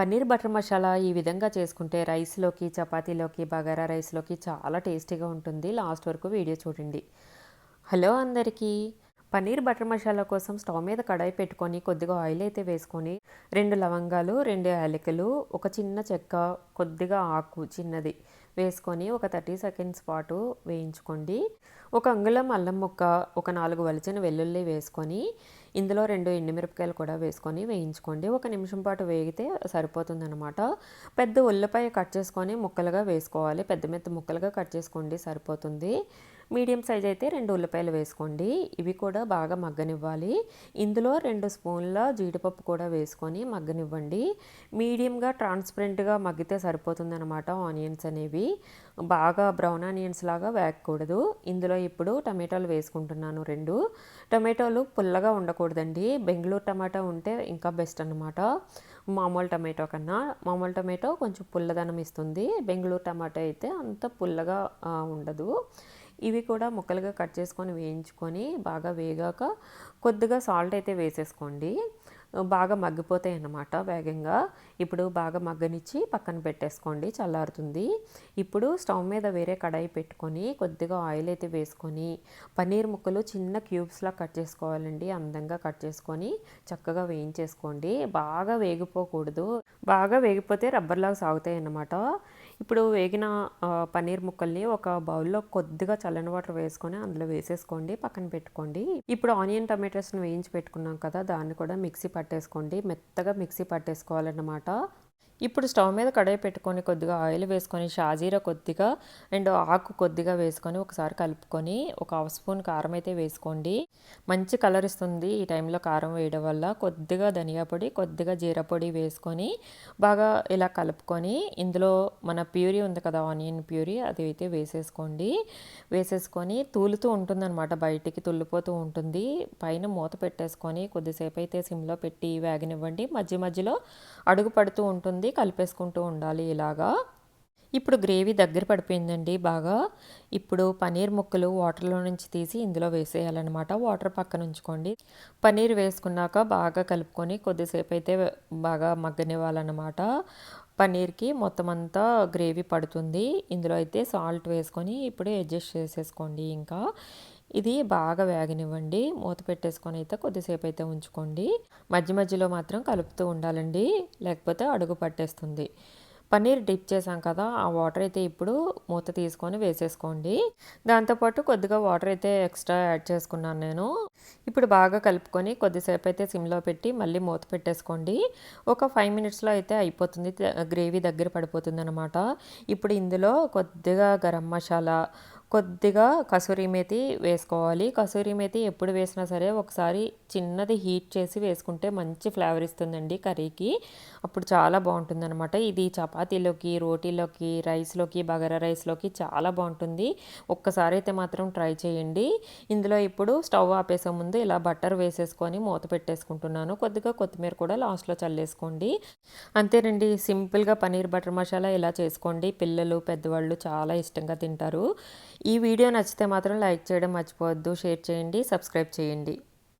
Paneer butter masala ఈ విధంగా చేసుకుంటే రైస్లోకి చపాతీలోకి బగారా రైస్లోకి చాలా టేస్టీగా ఉంటుంది. లాస్ట్ వరకు వీడియో చూడండి. హలో అందరికీ. పన్నీర్ బటర్ మసాలా కోసం స్టవ్ మీద కడాయి పెట్టుకొని కొద్దిగా ఆయిల్ అయితే వేసుకొని రెండు లవంగాలు రెండు యాలకులు ఒక చిన్న చెక్క కొద్దిగా ఆకు చిన్నది వేసుకొని ఒక థర్టీ సెకండ్స్ పాటు వేయించుకోండి. ఒక అంగుళం అల్లం ముక్క ఒక నాలుగు వలిచిన వెల్లుల్లి వేసుకొని ఇందులో రెండు ఎండుమిరపకాయలు కూడా వేసుకొని వేయించుకోండి. ఒక నిమిషం పాటు వేగితే సరిపోతుందనమాట పెద్ద ఉల్లిపాయ కట్ చేసుకొని ముక్కలుగా వేసుకోవాలి. పెద్ద మెత్త ముక్కలుగా కట్ చేసుకోండి సరిపోతుంది. మీడియం సైజ్ అయితే రెండు ఉల్లిపాయలు వేసుకోండి. ఇవి కూడా బాగా మగ్గనివ్వాలి. ఇందులో రెండు స్పూన్ల జీడిపప్పు కూడా వేసుకొని మగ్గనివ్వండి. మీడియంగా ట్రాన్స్పరెంట్గా మగ్గితే సరిపోతుందన్నమాట ఆనియన్స్ అనేవి. బాగా బ్రౌన్ ఆనియన్స్ లాగా వేగకూడదు. ఇందులో ఇప్పుడు టమాటాలు వేసుకుంటున్నాను రెండు. టమాటోలు పుల్లగా వాడకూడదండి బెంగళూరు టమాటా ఉంటే ఇంకా బెస్ట్ అనమాట మామూలు టమాటో కన్నా. మామూలు టమాటో కొంచెం పుల్లదనం ఇస్తుంది. బెంగళూరు టమాటా అయితే అంత పుల్లగా ఉండదు. ఇవి కూడా ముక్కలుగా కట్ చేసుకొని వేయించుకొని బాగా వేగాక కొద్దిగా సాల్ట్ అయితే వేసేసుకోండి. బాగా మగ్గిపోతాయి అన్నమాట వేగంగా. ఇప్పుడు బాగా మగ్గనిచ్చి పక్కన పెట్టేసుకోండి చల్లారుతుంది. ఇప్పుడు స్టవ్ మీద వేరే కడాయి పెట్టుకొని కొద్దిగా ఆయిల్ అయితే వేసుకొని పన్నీర్ ముక్కలు చిన్న క్యూబ్స్లా కట్ చేసుకోవాలండి. అందంగా కట్ చేసుకొని చక్కగా వేయించేసుకోండి. బాగా వేగిపోకూడదు. బాగా వేగిపోతే రబ్బర్లాగా సాగుతాయి అన్నమాట. ఇప్పుడు వేగిన పన్నీర్ ముక్కల్ని ఒక బౌల్లో కొద్దిగా చల్లని వాటర్ వేసుకొని అందులో వేసేసుకోండి పక్కన పెట్టుకోండి. ఇప్పుడు ఆనియన్ టమాటోస్ని వేయించి పెట్టుకున్నాం కదా దాన్ని కూడా మిక్సీ పట్టేసుకోండి. మెత్తగా మిక్సీ పట్టేసుకోవాలన్నమాట. ఇప్పుడు స్టవ్ మీద కడాయి పెట్టుకొని కొద్దిగా ఆయిల్ వేసుకొని షాజీరా కొద్దిగా అండ్ ఆకు కొద్దిగా వేసుకొని ఒకసారి కలుపుకొని ఒక హాఫ్ స్పూన్ కారం అయితే వేసుకోండి. మంచి కలర్ ఇస్తుంది ఈ టైంలో కారం వేయడం వల్ల. కొద్దిగా ధనియా పొడి కొద్దిగా జీరా పొడి వేసుకొని బాగా ఇలా కలుపుకొని ఇందులో మన ప్యూరీ ఉంది కదా ఆనియన్ ప్యూరీ అది అయితే వేసేసుకోండి. వేసేసుకొని తూలుతూ ఉంటుందన్నమాట బయటికి తుల్లిపోతూ ఉంటుంది. పైన మూత పెట్టేసుకొని కొద్దిసేపు అయితే సిమ్లో పెట్టి వేగనివ్వండి. మధ్య మధ్యలో అడుగు పడుతూ ఉంటుంది. కలిపేసుకుంటూ ఉండాలి ఇలాగా. ఇప్పుడు గ్రేవీ దగ్గర పడిపోయిందండి బాగా. ఇప్పుడు పనీర్ ముక్కలు వాటర్లో నుంచి తీసి ఇందులో వేసేయాలన్నమాట. వాటర్ పక్కన ఉంచుకోండి. పనీర్ వేసుకున్నాక బాగా కలుపుకొని కొద్దిసేపు అయితే బాగా మగ్గనివ్వాలన్నమాట. పన్నీర్కి మొత్తం అంతా గ్రేవీ పడుతుంది. ఇందులో అయితే సాల్ట్ వేసుకొని ఇప్పుడు అడ్జస్ట్ చేసేసుకోండి ఇంకా. ఇది బాగా వేగనివ్వండి. మూత పెట్టేసుకొని అయితే కొద్దిసేపు అయితే ఉంచుకోండి. మధ్య మధ్యలో మాత్రం కలుపుతూ ఉండాలండి. లేకపోతే అడుగు పట్టేస్తుంది. పన్నీర్ డిప్ చేసాం కదా ఆ వాటర్ అయితే ఇప్పుడు మూత తీసుకొని వేసేసుకోండి. దాంతోపాటు కొద్దిగా వాటర్ అయితే ఎక్స్ట్రా యాడ్ చేసుకున్నాను నేను. ఇప్పుడు బాగా కలుపుకొని కొద్దిసేపు అయితే సిమ్లో పెట్టి మళ్ళీ మూత పెట్టేసుకోండి. ఒక ఫైవ్ మినిట్స్లో అయితే అయిపోతుంది. గ్రేవీ దగ్గర పడిపోతుంది అనమాట ఇప్పుడు ఇందులో కొద్దిగా గరం మసాలా కొద్దిగా కసూరి మేతి వేసుకోవాలి. కసూరి మేతి ఎప్పుడు వేసినా సరే ఒకసారి చిన్నది హీట్ చేసి వేసుకుంటే మంచి ఫ్లేవర్ ఇస్తుందండి కర్రీకి. అప్పుడు చాలా బాగుంటుంది అనమాట ఇది చపాతీలోకి రోటీలోకి రైస్లోకి బగారా రైస్లోకి చాలా బాగుంటుంది. ఒక్కసారి అయితే మాత్రం ట్రై చేయండి. ఇందులో ఇప్పుడు స్టవ్ ఆపేసే ముందు ఇలా బట్టర్ వేసేసుకొని మూత పెట్టేసుకుంటున్నాను. కొద్దిగా కొత్తిమీర కూడా లాస్ట్లో చల్లేసుకోండి. అంతేనండి సింపుల్గా పనీర్ బటర్ మసాలా ఇలా చేసుకోండి. పిల్లలు పెద్దవాళ్ళు చాలా ఇష్టంగా తింటారు. ఈ వీడియో నచ్చితే మాత్రం లైక్ చేయడం మర్చిపోవద్దు షేర్ చేయండి సబ్స్క్రైబ్ చేయండి.